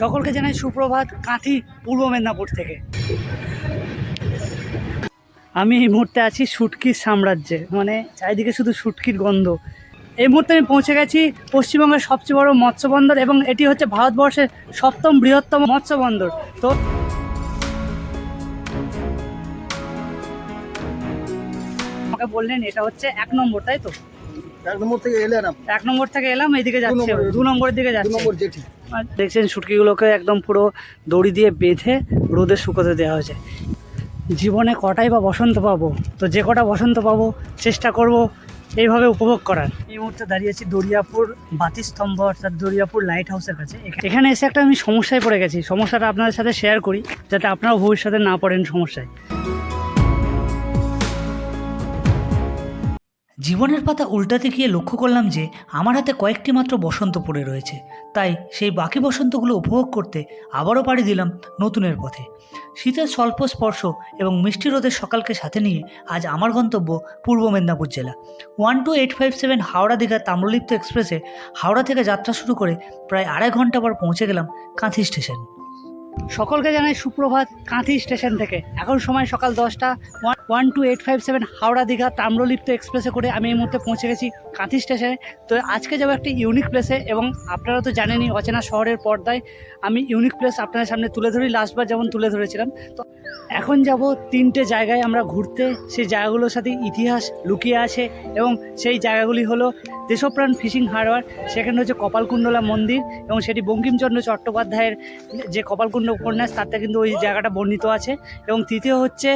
সকলকে জানাই সুপ্রভাত কাঁথি পূর্ব মেদিনীপুর থেকে। আমি এই মুহূর্তে আছি সুটকির সাম্রাজ্যে মানে চারিদিকে শুধু সুটকির গন্ধ। এই মুহূর্তে আমি পৌঁছে গেছি পশ্চিমবঙ্গের সবচেয়ে বড় মৎস্য বন্দর এবং এটি হচ্ছে ভারতবর্ষের সপ্তম বৃহত্তম মৎস্য বন্দর তো আমাকে বললেন এটা হচ্ছে এক নম্বর তাই তো? এক নম্বর থেকে এলেন আপনি? এক নম্বর থেকে এলাম এইদিকে যাচ্ছে দু নম্বরের দিকে যাচ্ছে। নম্বর দেখছেন শুটকিগুলোকে একদম পুরো দড়ি দিয়ে বেঁধে রোদে শুকোতে দেওয়া হয়েছে। জীবনে কটাই বা বসন্ত পাবো, তো যে কটা বসন্ত পাবো চেষ্টা করব এইভাবে উপভোগ করার। এই মুহূর্তে দাঁড়িয়েছি দরিয়াপুর বাতিস্তম্ভ অর্থাৎ দরিয়াপুর লাইট হাউসের কাছে। এখানে এসে একটা আমি সমস্যায় পড়ে গেছি। সমস্যাটা আপনাদের সাথে শেয়ার করি, যাতে আপনারাও ভবিষ্যতে না পড়েন সমস্যায়। জীবনের পাতা উল্টাতে গিয়ে লক্ষ্য করলাম যে আমার হাতে কয়েকটি মাত্র বসন্ত পড়ে রয়েছে। তাই সেই বাকি বসন্তগুলো উপভোগ করতে আবারও পাড়ি দিলাম নতুনের পথে। শীতের স্বল্প স্পর্শ এবং মিষ্টি রোদের সকালকে সাথে নিয়ে আজ আমার গন্তব্য পূর্ব মেদিনীপুর জেলা। One two eight five seven Howrah Digha Tamralipta এক্সপ্রেসে হাওড়া থেকে যাত্রা শুরু করে প্রায় আড়াই ঘণ্টা পর পৌঁছে গেলাম কাঁথি স্টেশন। সকলকে জানাই সুপ্রভাত কাঁথি স্টেশন থেকে। এখন সময় সকাল দশটা। One two eight five seven Howrah Digha Tamralipta এক্সপ্রেসে করে আমি এই মুহূর্তে পৌঁছে গেছি কাঁথি স্টেশনে। তো আজকে যাব একটি ইউনিক প্লেসে এবং আপনারা তো জানেনই অচেনা শহরের পর্দায় আমি ইউনিক প্লেস আপনাদের সামনে তুলে ধরি। লাস্টবার যেমন তুলে ধরেছিলাম, তো এখন যাব তিনটে জায়গায় আমরা ঘুরতে। সেই জায়গাগুলোর সাথে ইতিহাস লুকিয়ে আছে এবং সেই জায়গাগুলি হলো দেশপ্রাণ ফিশিং হারবার, সেখানে হচ্ছে কপালকুণ্ডলা মন্দির এবং সেটি বঙ্কিমচন্দ্র চট্টোপাধ্যায়ের যে কপালকুণ্ড উপন্যাস, তাতে কিন্তু ওই জায়গাটা বর্ণিত আছে। এবং তৃতীয় হচ্ছে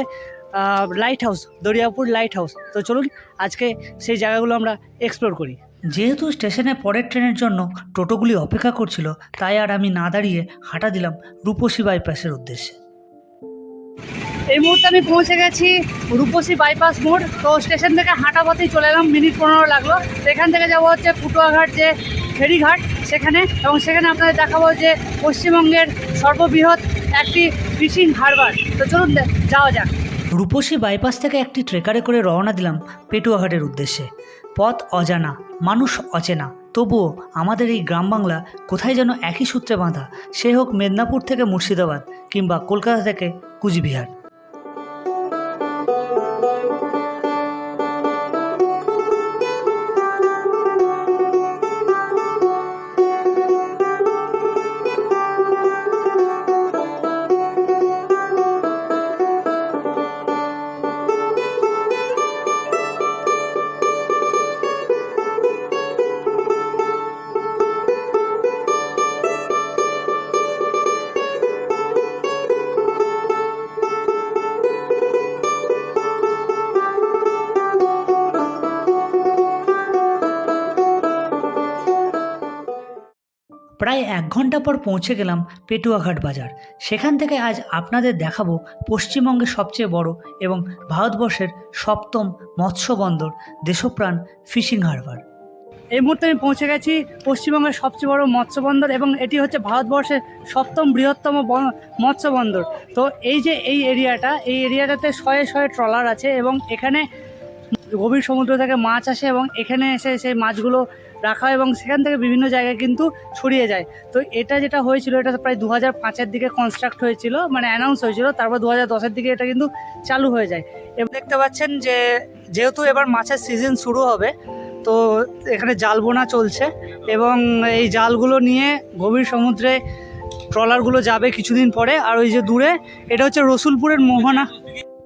lighthouse Dariapur lighthouse তো চলুন, আজকে সেই জায়গাগুলো আমরা এক্সপ্লোর করি। যেহেতু স্টেশনে পরের ট্রেনের জন্য টোটোগুলি অপেক্ষা করছিল, তাই আর আমি না দাঁড়িয়ে হাঁটা দিলাম রূপসী বাইপাসের উদ্দেশ্যে। এই মুহূর্তে আমি পৌঁছে গেছি রূপসী বাইপাস মোড়। তো স্টেশন থেকে হাঁটা পথেই চলে এলাম, মিনিট পনেরো লাগল। সেখান থেকে যাব হচ্ছে ফুটুয়াঘাট যে ফেরিঘাট সেখানে। এবং সেখানে আপনাদের দেখাবো যে পশ্চিমবঙ্গের সর্ববৃহৎ একটি ফিশিং হারবার তো চলুন যাওয়া যাক। রূপসী বাইপাস থেকে একটি ট্রেকারে করে রওনা দিলাম পেটুয়াঘাটের উদ্দেশ্যে। পথ অজানা, মানুষ অচেনা। তবুও আমাদের এই গ্রাম বাংলা কোথায় যেন একই সূত্রে বাঁধা। সে হোক মেদিনীপুর থেকে মুর্শিদাবাদ কিংবা কলকাতা থেকে কুচবিহার। প্রায় এক ঘণ্টা পর পৌঁছে গেলাম পেটুয়াঘাট বাজার। সেখান থেকে আজ আপনাদের দেখাবো পশ্চিমবঙ্গের সবচেয়ে বড় এবং ভারতবর্ষের সপ্তম মৎস্য বন্দর দেশপ্রাণ ফিশিং হারবার। এই মুহূর্তে আমি পৌঁছে গেছি পশ্চিমবঙ্গের সবচেয়ে বড় মৎস্য বন্দর এবং এটি হচ্ছে ভারতবর্ষের সপ্তম বৃহত্তম মৎস্য বন্দর তো এই যে এই এরিয়াটা, এই এরিয়াটাতে শয়ে শয়ে ট্রলার আছে এবং এখানে গভীর সমুদ্র থেকে মাছ আসে এবং এখানে এসে সেই মাছগুলো রাখা হয় এবং সেখান থেকে বিভিন্ন জায়গায় কিন্তু ছড়িয়ে যায়। তো এটা যেটা হয়েছিল, এটা প্রায় দু হাজার পাঁচের দিকে কনস্ট্রাক্ট হয়েছিল মানে অ্যানাউন্স হয়েছিল, তারপর দু হাজার দশের দিকে এটা কিন্তু চালু হয়ে যায়। এবং দেখতে পাচ্ছেন যে, যেহেতু এবার মাছের সিজন শুরু হবে, তো এখানে জাল বোনা চলছে এবং এই জালগুলো নিয়ে গভীর সমুদ্রে ট্রলারগুলো যাবে কিছুদিন পরে, আর ওই যে দূরে, এটা হচ্ছে রসুলপুরের মোহনা।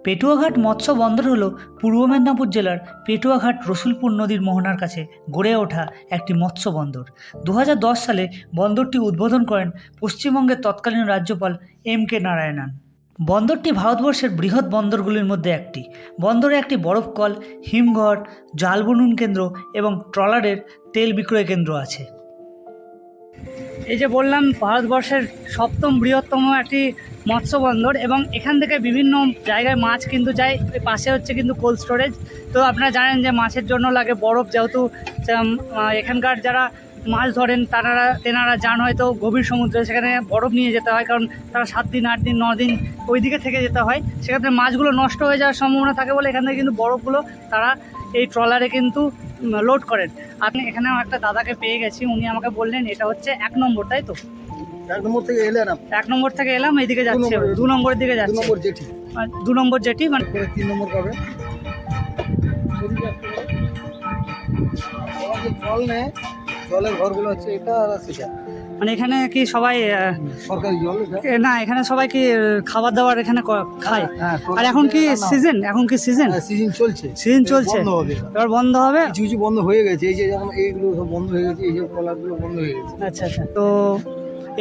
পেটুয়াঘাট মৎস্য বন্দর হলো পূর্ব মেদিনীপুর জেলার পেটুয়াঘাট রসুলপুর নদীর মোহনার কাছে গড়ে ওঠা একটি মৎস্য বন্দর। দু হাজার দশ সালে বন্দরটি উদ্বোধন করেন পশ্চিমবঙ্গের তৎকালীন রাজ্যপাল এম কে নারায়ণন। বন্দরটি ভারতবর্ষের বৃহৎ বন্দরগুলির মধ্যে একটি। বন্দরে একটি বরফ কল, হিমঘর, জাল বুনন কেন্দ্র এবং ট্রলারের তেল বিক্রয় কেন্দ্র আছে। এই যে বললাম, ভারতবর্ষের সপ্তম বৃহত্তম একটি মৎস্য বন্দর এবং এখান থেকে বিভিন্ন জায়গায় মাছ কিন্তু যায়। পাশে হচ্ছে কিন্তু কোল্ড স্টোরেজ তো আপনারা জানেন যে মাছের জন্য লাগে বরফ, যেহেতু এখানকার যারা মাছ ধরেন তারা তেনারা যান হয়তো গভীর সমুদ্রে, সেখানে বরফ নিয়ে যেতে হয়, কারণ তারা সাত দিন, আট দিন ন দিন ওই দিকে থেকে যেতে হয়। সেক্ষেত্রে মাছগুলো নষ্ট হয়ে যাওয়ার সম্ভাবনা থাকে বলে এখান থেকে কিন্তু বরফগুলো তারা এই ট্রলারে কিন্তু লোড করেন। আপনি এখানে একটা দাদাকে পেয়ে গেছি উনি আমাকে বললেন এটা হচ্ছে এক নম্বর তাই তো? এক নম্বর থেকে আপনি? এক নম্বর থেকে এলাম এইদিকে যাচ্ছে নম্বরে। দু নম্বরের দিকে যাচ্ছে। নম্বর জেঠি দু নম্বর যেটি মানে তিন নম্বর পাবে। জল নেয় জলের ঘরগুলো হচ্ছে এটা আর সেটা। মানে এখানে কি সবাই না এখানে সবাই কি খাবার দাবার এখানে খায়? হ্যাঁ আর এখন কি সিজন এখন কি সিজন সিজন চলছে। সিজন চলছে। এবার বন্ধ হবে? কিছু কিছু বন্ধ হয়ে গেছে। এই যে যেমন এইগুলো সব বন্ধ হয়ে গেছে এই যে কলারগুলো বন্ধ হয়ে গেছে। আচ্ছা আচ্ছা। তো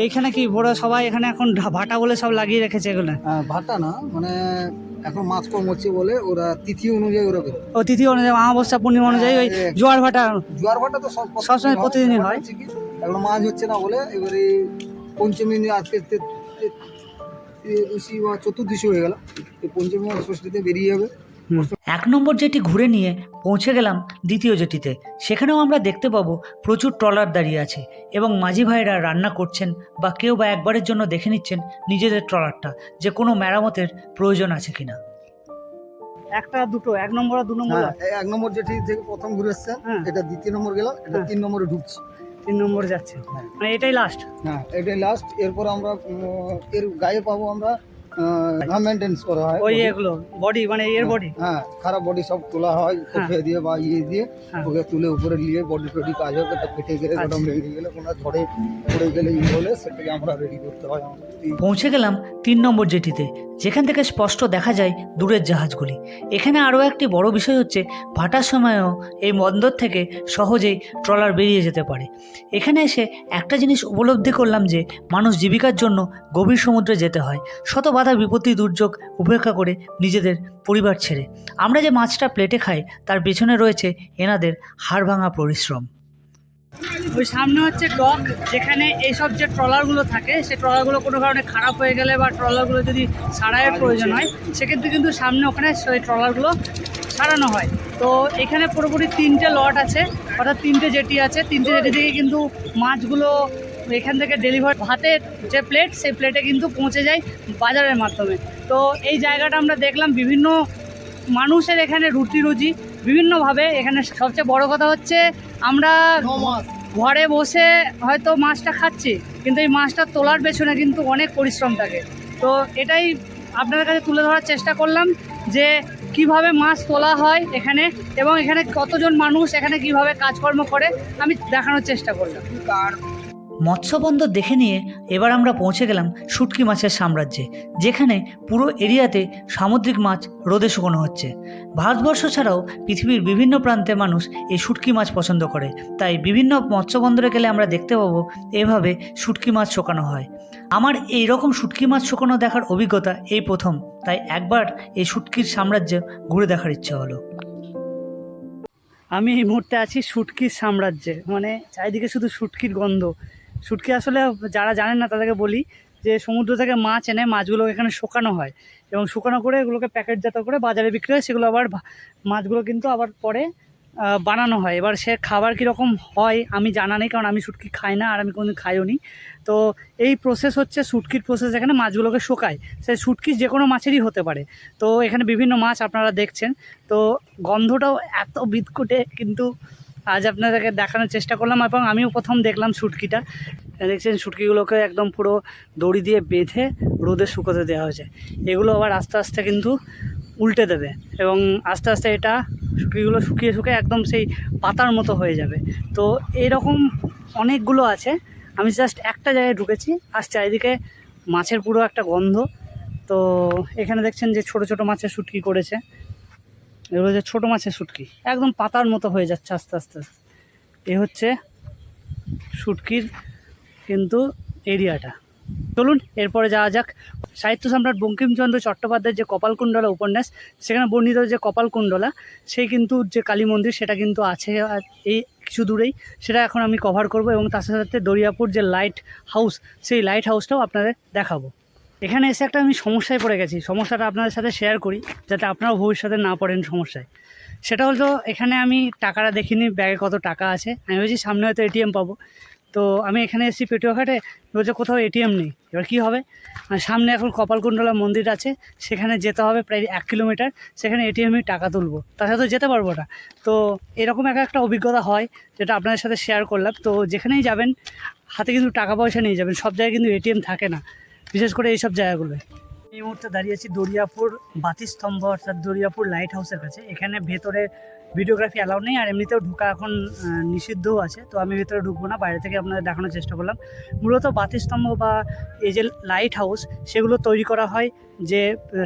এইখানে কি বড় সবাই এখানে এখন ভাটা বলে সব লাগিয়ে রেখেছে এগুলো? হ্যাঁ, ভাটা না মানে এখন মাছ কম হচ্ছে বলে ওরা তিথি অনুযায়ী ওরা ও তিথি অনুযায়ী অমাবস্যা পূর্ণিমা অনুযায়ী ওই হ্যাঁ, জোয়ার ভাটা জোয়ার ভাটা তো সব সবসময় প্রতিদিনই হয়। এখন মাছ হচ্ছে না বলে এবারে পঞ্চমী আজকে তে- তে- বা চতুর্দশী হয়ে গেল। এই পঞ্চমী ষষ্ঠীতে বেরিয়ে যাবে। এক নম্বর যেটি ঘুরে নিয়ে পৌঁছে গেলাম দ্বিতীয় জেটিতে সেখানেও আমরা দেখতে পাবো প্রচুর ট্রলার দাঁড়িয়ে আছে এবং মাঝি ভাইরা রান্না করছেন বা কেউ বা একবারের জন্য দেখে নিচ্ছেন নিজেদের ট্রলারটা যে কোনো মেরামতের প্রয়োজন আছে কিনা। একটা দুটো এক নম্বর আর দু নম্বর এক নম্বর যেটি থেকে প্রথম ঘুরে এসছেন হ্যাঁ। এটা দ্বিতীয় নম্বর গেলাম এটা হ্যাঁ। তিন নম্বরে ঢুকছি। তিন নম্বর যাচ্ছে। হ্যাঁ। মানে এটাই লাস্ট হ্যাঁ এটাই লাস্ট এরপর আমরা এর গায়ে পাবো আমরা মেনটেন্স করা হয় ওই এগুলো বডি মানে এর বডি হ্যাঁ খারাপ বডি সব তোলা হয় কোফে দিয়ে বা ইয়ে দিয়ে হ্যাঁ। ওকে তুলে উপরে নিয়ে বডি টডি কাজ হবে ফেটে গেলে আচ্ছা। গেলে কোনো ঝড়ে পড়ে গেলে ই হলে সেটাকে আমরা রেডি করতে হয়। পৌঁছে গেলাম তিন নম্বর জেটিতে যেখান থেকে স্পষ্ট দেখা যায় দূরের জাহাজগুলি। এখানে আরও একটি বড় বিষয় হচ্ছে ভাটার সময়ও এই বন্দর থেকে সহজেই ট্রলার বেরিয়ে যেতে পারে। এখানে এসে একটা জিনিস উপলব্ধি করলাম যে মানুষ জীবিকার জন্য গভীর সমুদ্রে যেতে হয়। শত বাধা বিপত্তি দুর্যোগ উপেক্ষা করে নিজেদের পরিবার ছেড়ে। আমরা যে মাছটা প্লেটে খাই, তার পেছনে রয়েছে এনাদের হাড় ভাঙা পরিশ্রম। ওই সামনে হচ্ছে ডক যেখানে এইসব যে ট্রলারগুলো থাকে, সেই ট্রলারগুলো কোনো কারণে খারাপ হয়ে গেলে বা ট্রলারগুলো যদি সারাইয়ের প্রয়োজন হয়, সেক্ষেত্রে কিন্তু সামনে ওখানে সেই ট্রলারগুলো সারানো হয়। তো এখানে পুরোপুরি তিনটে লট আছে, অর্থাৎ তিনটে জেটি আছে। তিনটে জেটি থেকে কিন্তু মাছগুলো এখান থেকে ডেলিভার ভাতের যে প্লেট সেই প্লেটে কিন্তু পৌঁছে যায় বাজারের মাধ্যমে। তো এই জায়গাটা আমরা দেখলাম বিভিন্ন মানুষের এখানে রুটি রুজি বিভিন্নভাবে এখানে সবচেয়ে বড় কথা হচ্ছে আমরা ঘরে বসে হয়তো মাছটা খাচ্ছি, কিন্তু এই মাছটা তোলার পেছনে কিন্তু অনেক পরিশ্রম থাকে। তো এটাই আপনাদের কাছে তুলে ধরার চেষ্টা করলাম যে কীভাবে মাছ তোলা হয় এখানে এবং এখানে কতজন মানুষ, এখানে কীভাবে কাজকর্ম করে, আমি দেখানোর চেষ্টা করলাম। মৎস্যবন্দর দেখে নিয়ে এবার আমরা পৌঁছে গেলাম শুটকি মাছের সাম্রাজ্যে, যেখানে পুরো এরিয়াতে সামুদ্রিক মাছ রোদে শুকনো হচ্ছে। ভারতবর্ষ ছাড়াও পৃথিবীর বিভিন্ন প্রান্তে মানুষ এই শুটকি মাছ পছন্দ করে। তাই বিভিন্ন মৎস্যবন্দরে গেলে আমরা দেখতে পাবো এভাবে শুটকি মাছ শুকানো হয়। আমার এই রকম শুটকি মাছ শুকানো দেখার অভিজ্ঞতা এই প্রথম, তাই একবার এই শুটকির সাম্রাজ্য ঘুরে দেখার ইচ্ছে হলো। আমি এই মুহূর্তে আছি শুটকির সাম্রাজ্যে মানে চারিদিকে শুধু শুটকির গন্ধ। শুটকি আসলে যারা জানেন না, তাদেরকে বলি যে সমুদ্র থেকে মাছ এনে মাছগুলো এখানে শুকানো হয় এবং শুকানো করে এগুলোকে প্যাকেটজাত করে বাজারে বিক্রি হয়। সেগুলো আবার মাছগুলো কিন্তু আবার পরে বানানো হয়। এবার সে খাবার কীরকম হয় আমি জানা নেই, কারণ আমি শুটকি খাই না আর আমি কোনোদিন খাইও নি। তো এই প্রসেস হচ্ছে শুটকির প্রসেস এখানে মাছগুলোকে শোকায়। সে শুটকি যে কোনো মাছেরই হতে পারে। তো এখানে বিভিন্ন মাছ আপনারা দেখছেন। তো গন্ধটাও এত বিদকুটে কিন্তু আজ আপনাদেরকে দেখানোর চেষ্টা করলাম এবং আমিও প্রথম দেখলাম শুটকিটা দেখছেন শুটকিগুলোকে একদম পুরো দড়ি দিয়ে বেঁধে রোদে শুকোতে দেওয়া হয়েছে। এগুলো আবার আস্তে আস্তে কিন্তু উল্টে দেবে এবং আস্তে আস্তে এটা শুটকিগুলো শুকিয়ে শুকিয়ে একদম সেই পাতার মতো হয়ে যাবে। তো এরকম অনেকগুলো আছে। আমি জাস্ট একটা জায়গায় ঢুকেছি, আর চারিদিকে মাছের পুরো একটা গন্ধ। তো এখানে দেখছেন যে ছোট ছোট মাছের শুটকি করেছে। এগুলো যে ছোটো মাছের শুটকি। একদম পাতার মতো হয়ে যাচ্ছে আস্তে আস্তে। আস্তে এ হচ্ছে শুটকির কিন্তু এরিয়াটা। চলুন, এরপরে যাওয়া যাক। সাহিত্য সম্রাট বঙ্কিমচন্দ্র চট্টোপাধ্যায়ের যে কপালকুণ্ডলা উপন্যাস, সেখানে বর্ণিত যে কপালকুণ্ডলা, সেই কিন্তু যে কালী মন্দির, সেটা কিন্তু আছে এই কিছু দূরেই। সেটা এখন আমি কভার করব এবং তার সাথে সাথে দরিয়াপুর যে লাইট হাউস সেই লাইট হাউসটাও আপনাদের দেখাবো। এখানে এসে একটা আমি সমস্যায় পড়ে গেছি। সমস্যাটা আপনাদের সাথে শেয়ার করি, যাতে আপনারাও ভবিষ্যতে না পড়েন সমস্যায়। সেটা হলো, এখানে আমি টাকাটা দেখিনি, ব্যাগে কত টাকা আছে। আমি ভেবেছি সামনে হয়তো এটিএম পাবো। তো আমি এখানে এসেছি পেটুয়াঘাটে বলছে, কোথাও এটিএম নেই। এবার কী হবে? সামনে এখন কপালকুণ্ডলা মন্দির আছে, সেখানে যেতে হবে প্রায় এক কিলোমিটার। সেখানে এটিএমে টাকা তুলবো। তার সাথে যেতে পারব না। তো এরকম এক একটা অভিজ্ঞতা হয়, যেটা আপনাদের সাথে শেয়ার করলাম। তো যেখানেই যাবেন, হাতে কিন্তু টাকা পয়সা নিয়ে যাবেন। সব জায়গায় কিন্তু এটিএম থাকে না। বিশেষ করে এইসব জায়গাগুলোয়। এই মুহূর্তে দাঁড়িয়ে আছি দরিয়াপুর বাতিস্তম্ভ, অর্থাৎ দরিয়াপুর লাইট হাউসের কাছে। এখানে ভেতরে ভিডিওগ্রাফি অ্যালাউ নেই আর এমনিতেও ঢোকা এখন নিষিদ্ধও আছে। তো আমি ভিতরে ঢুকবো না, বাইরে থেকে আপনাদের দেখানোর চেষ্টা করলাম। মূলত বাতিস্তম্ভ বা এই যে লাইট হাউস সেগুলো তৈরি করা হয় যে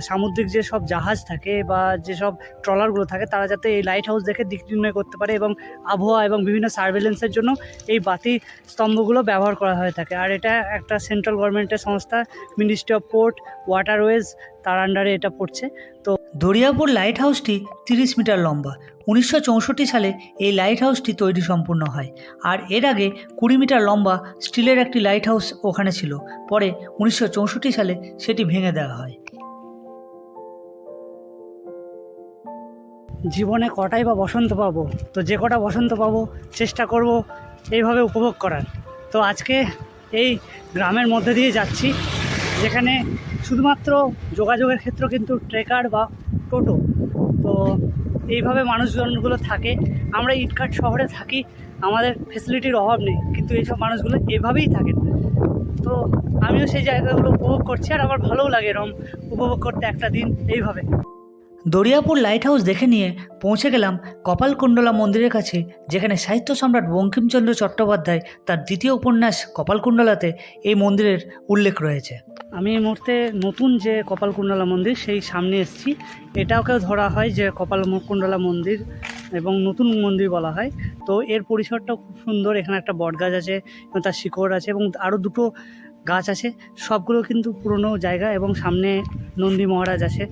সামুদ্রিক যে সব জাহাজ থাকে বা যেসব ট্রলারগুলো থাকে, তারা যাতে এই লাইট হাউস দেখে দিক নির্ণয় করতে পারে এবং আবহাওয়া এবং বিভিন্ন সার্ভেলেন্সের জন্য এই বাতি স্তম্ভগুলো ব্যবহার করা হয়ে থাকে। আর এটা একটা সেন্ট্রাল গভর্নমেন্টের সংস্থা মিনিস্ট্রি অফ পোর্ট ওয়াটারওয়েজ তার আন্ডারে এটা পড়ছে। তো দরিয়াপুর লাইট হাউসটি তিরিশ মিটার লম্বা। উনিশশো চৌষট্টি সালে এই লাইট হাউসটি তৈরি সম্পূর্ণ হয়। আর এর আগে কুড়ি মিটার লম্বা স্টিলের একটি লাইট হাউস ওখানে ছিল। পরে উনিশশো চৌষট্টি সালে সেটি ভেঙে দেওয়া হয়। জীবনে কটাই বা বসন্ত পাবো, তো যে কটা বসন্ত পাবো চেষ্টা করব এইভাবে উপভোগ করার। তো আজকে এই গ্রামের মধ্যে দিয়ে যাচ্ছি। যেখানে শুধুমাত্র যোগাযোগের ক্ষেত্র কিন্তু ট্রেকার বা টোটো। তো এইভাবে মানুষজনগুলো থাকে। আমরা ইটকাট শহরে থাকি, আমাদের ফেসিলিটির অভাব নেই, কিন্তু এইসব মানুষগুলো এভাবেই থাকে। তো আমিও সেই জায়গাগুলো উপভোগ করছি আর আমার ভালোও লাগে এরম উপভোগ করতে একটা দিন, এইভাবে। দরিয়াপুর লাইট হাউস দেখে নিয়ে পৌঁছে গেলাম কপালকুণ্ডলা মন্দিরের কাছে, যেখানে সাহিত্য সম্রাট বঙ্কিমচন্দ্র চট্টোপাধ্যায় তার দ্বিতীয় উপন্যাস কপালকুণ্ডলাতে এই মন্দিরের উল্লেখ রয়েছে। আমি এই মুহূর্তে নতুন যে কপালকুণ্ডলা মন্দির, সেই সামনে এসেছি। এটাকেও ধরা হয় যে কপালকুণ্ডলা মন্দির এবং নতুন মন্দির বলা হয়। তো এর পরিসরটা খুব সুন্দর, এখানে একটা বট গাছ আছে, এবং তার শিকড় আছে, এবং আরও দুটো গাছ আছে। সবগুলো কিন্তু পুরনো জায়গা, এবং সামনে নন্দী মহারাজ আছে।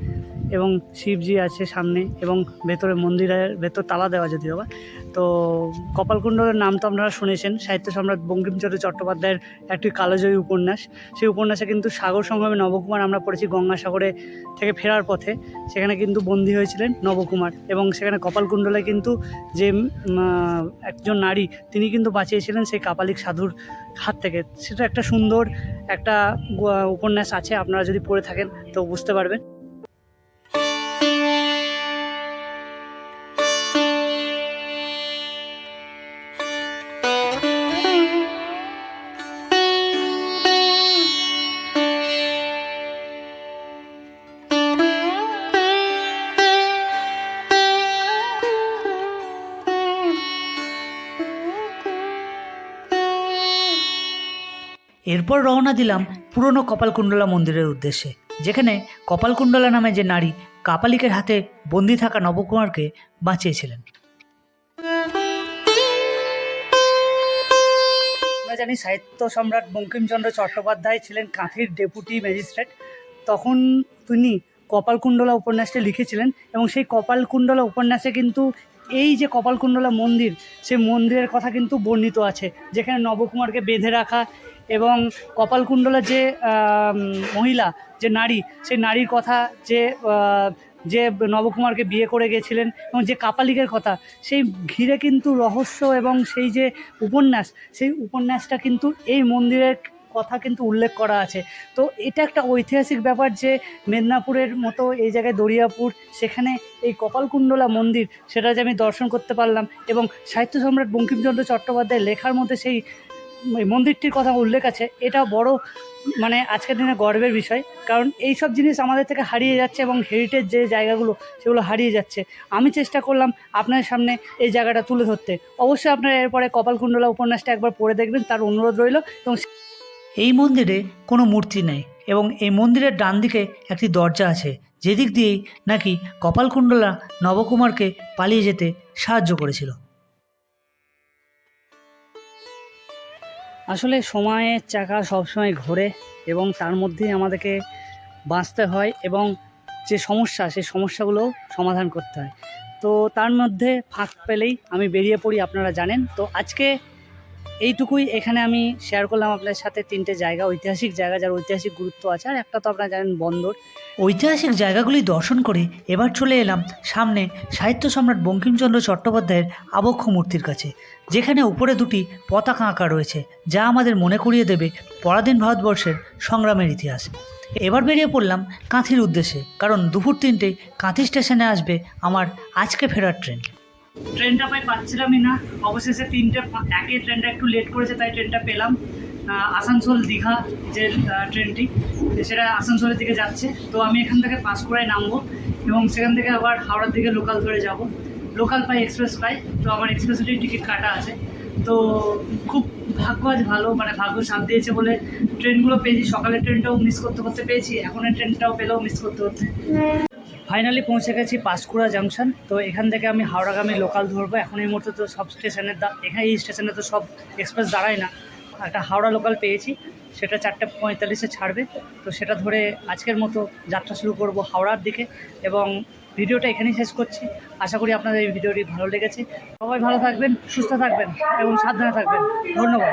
এবং শিবজি আছে সামনে এবং ভেতরে মন্দিরের ভেতর তালা দেওয়া যদিও বা তো কপালকুণ্ডলের নাম তো আপনারা শুনেছেন, সাহিত্য সম্রাট বঙ্কিমচন্দ্র চট্টোপাধ্যায়ের একটি কালোজয়ী উপন্যাস। সেই উপন্যাসে কিন্তু সাগর সংগ্রামে নবকুমার আমরা পড়েছি গঙ্গাসাগরে থেকে ফেরার পথে, সেখানে কিন্তু বন্দী হয়েছিলেন নবকুমার এবং সেখানে কপালকুণ্ডলে কিন্তু যে একজন নারী তিনি কিন্তু বাঁচিয়েছিলেন সেই কাপালিক সাধুর হাত থেকে। সেটা একটা সুন্দর একটা উপন্যাস আছে, আপনারা যদি পড়ে থাকেন তো বুঝতে পারবেন। এরপর রওনা দিলাম পুরনো কপালকুণ্ডলা মন্দিরের উদ্দেশ্যে, যেখানে কপালকুণ্ডলা নামে যে নারী কাপালিকের হাতে বন্দি থাকা নবকুমারকে বাঁচিয়েছিলেন। আমরা জানি সাহিত্য সম্রাট বঙ্কিমচন্দ্র চট্টোপাধ্যায় ছিলেন কাঁথির ডেপুটি ম্যাজিস্ট্রেট। তখন তিনি কপালকুণ্ডলা উপন্যাসটি লিখেছিলেন এবং সেই কপালকুণ্ডলা উপন্যাসে কিন্তু এই যে কপালকুণ্ডলা মন্দির, সেই মন্দিরের কথা কিন্তু বর্ণিত আছে, যেখানে নবকুমারকে বেঁধে রাখা এবং কপালকুণ্ডলা যে মহিলা, যে নারী, সেই নারীর কথা যে যে নবকুমারকে বিয়ে করে গেছিলেন এবং যে কাপালিকের কথা, সেই ঘিরে কিন্তু রহস্য এবং সেই যে উপন্যাস, সেই উপন্যাসটা কিন্তু এই মন্দিরের কথা কিন্তু উল্লেখ করা আছে। তো এটা একটা ঐতিহাসিক ব্যাপার যে, মেদিনীপুরের মতো এই জায়গায় দরিয়াপুর, সেখানে এই কপালকুণ্ডলা মন্দির, সেটা যে আমি দর্শন করতে পারলাম এবং সাহিত্য সম্রাট বঙ্কিমচন্দ্র চট্টোপাধ্যায় লেখার মধ্যে সেই এই মন্দিরটির কথা উল্লেখ আছে। এটা বড় মানে আজকের দিনে গর্বের বিষয়। কারণ এই সব জিনিস আমাদের থেকে হারিয়ে যাচ্ছে এবং হেরিটেজ যে জায়গাগুলো, সেগুলো হারিয়ে যাচ্ছে। আমি চেষ্টা করলাম আপনাদের সামনে এই জায়গাটা তুলে ধরতে। অবশ্যই আপনারা এরপরে কপালকুণ্ডলা উপন্যাসটা একবার পড়ে দেখবেন, তার অনুরোধ রইল। এবং এই মন্দিরে কোনো মূর্তি নেই এবং এই মন্দিরের ডান দিকে একটি দরজা আছে। যেদিক দিয়েই নাকি কপালকুণ্ডলা নবকুমারকে পালিয়ে যেতে সাহায্য করেছিল। আসলে সময়ের চাকা সবসময় ঘোরে এবং তার মধ্যেই আমাদেরকে বাঁচতে হয় এবং যে সমস্যা, সেই সমস্যাগুলো সমাধান করতে হয়। তো তার মধ্যে ফাঁক পেলেই আমি বেরিয়ে পড়ি, আপনারা জানেন। তো আজকে এইটুকুই এখানে আমি শেয়ার করলাম আপনাদের সাথে তিনটে জায়গা, ঐতিহাসিক জায়গা যার ঐতিহাসিক গুরুত্ব আছে। আর একটা তো আপনারা জানেন বন্দর। ঐতিহাসিক জায়গাগুলি দর্শন করে এবার চলে এলাম সামনে সাহিত্য সম্রাট বঙ্কিমচন্দ্র চট্টোপাধ্যায়ের আবক্ষ মূর্তির কাছে, যেখানে উপরে দুটি পতাকা আঁকা রয়েছে, যা আমাদের মনে করিয়ে দেবে পরাধীন ভারতবর্ষের সংগ্রামের ইতিহাস। এবার বেরিয়ে পড়লাম কাঁথির উদ্দেশ্যে, কারণ দুপুর তিনটে কাঁথি স্টেশনে আসবে আমার আজকে ফেরার ট্রেন। ট্রেনটা পাই পাচ্ছিলামই না, অবশেষে তিনটে একে ট্রেনটা একটু লেট করেছে, তাই ট্রেনটা পেলাম। আসানসোল দীঘা যে ট্রেনটি সেটা আসানসোলের দিকে যাচ্ছে। তো আমি এখান থেকে পাঁশকুড়ায় নামবো এবং সেখান থেকে আবার হাওড়ার দিকে লোকাল ধরে যাব। লোকাল পাই এক্সপ্রেস পাই তো আমার এক্সপ্রেসেরই টিকিট কাটা আছে। তো খুব ভাগ্য আজ ভালো মানে ভাগ্য সাথ দিয়েছে বলে ট্রেনগুলো পেয়েছি। সকালের ট্রেনটাও মিস করতে করতে পেয়েছি, এখনের ট্রেনটাও পেলেও মিস করতে করতে। ফাইনালি পৌঁছে গেছি পাঁশকুড়া জাংশন তো এখান থেকে আমি হাওড়াগামী লোকাল ধরবো। এখন এই মুহূর্তে তো সব স্টেশনের দা এখানে এই স্টেশনে তো সব এক্সপ্রেস দাঁড়ায় না। একটা হাওড়া লোকাল পেয়েছি, সেটা চারটে পঁয়তাল্লিশে ছাড়বে। তো সেটা ধরে আজকের মতো যাত্রা শুরু করব হাওড়ার দিকে এবং ভিডিওটা এখানেই শেষ করছি। আশা করি আপনাদের এই ভিডিওটি ভালো লেগেছে। সবাই ভালো থাকবেন, সুস্থ থাকবেন এবং সাবধানে থাকবেন। ধন্যবাদ।